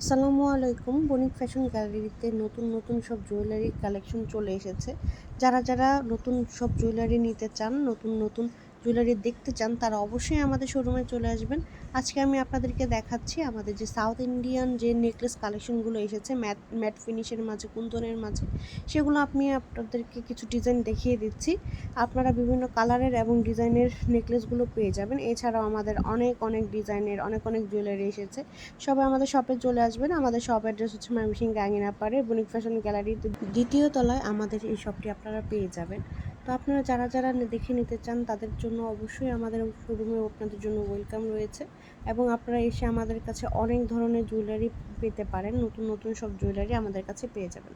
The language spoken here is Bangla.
আসসালামু আলাইকুম। বণিক ফ্যাশন গ্যালারিতে নতুন নতুন সব জুয়েলারি কালেকশন চলে এসেছে। যারা যারা নতুন সব জুয়েলারি নিতে চান, নতুন নতুন জুয়েলারি দেখতে চান, তারা অবশ্যই আমাদের শোরুমে চলে আসবেন। আজকে আমি আপনাদেরকে দেখাচ্ছি আমাদের যে সাউথ ইন্ডিয়ান যে নেকলেস কালেকশনগুলো এসেছে ম্যাট ম্যাট ফিনিশের মাঝে কুন্দনের মাঝে, সেগুলো আমি আপনাদেরকে কিছু ডিজাইন দেখিয়ে দিচ্ছি। আপনারা বিভিন্ন কালারের এবং ডিজাইনের নেকলেসগুলো পেয়ে যাবেন। এছাড়াও আমাদের অনেক অনেক ডিজাইনের অনেক অনেক জুয়েলারি এসেছে। সবাই আমাদের শপে চলে আসবেন। আমাদের শপ অ্যাড্রেস হচ্ছে ময়মনসিং গাঙ্গিনা পাড়ে বণিক ফ্যাশন গ্যালারিতে দ্বিতীয় তলায় আমাদের এই শপটি আপনারা পেয়ে যাবেন। তো আপনারা যারা যারা দেখে নিতে চান, তাদের জন্য অবশ্যই আমাদের শোরুমে আপনাদের জন্য ওয়েলকাম রয়েছে এবং আপনারা এসে আমাদের কাছে অনেক ধরনের জুয়েলারি পেতে পারেন। নতুন নতুন সব জুয়েলারি আমাদের কাছে পেয়ে যাবেন।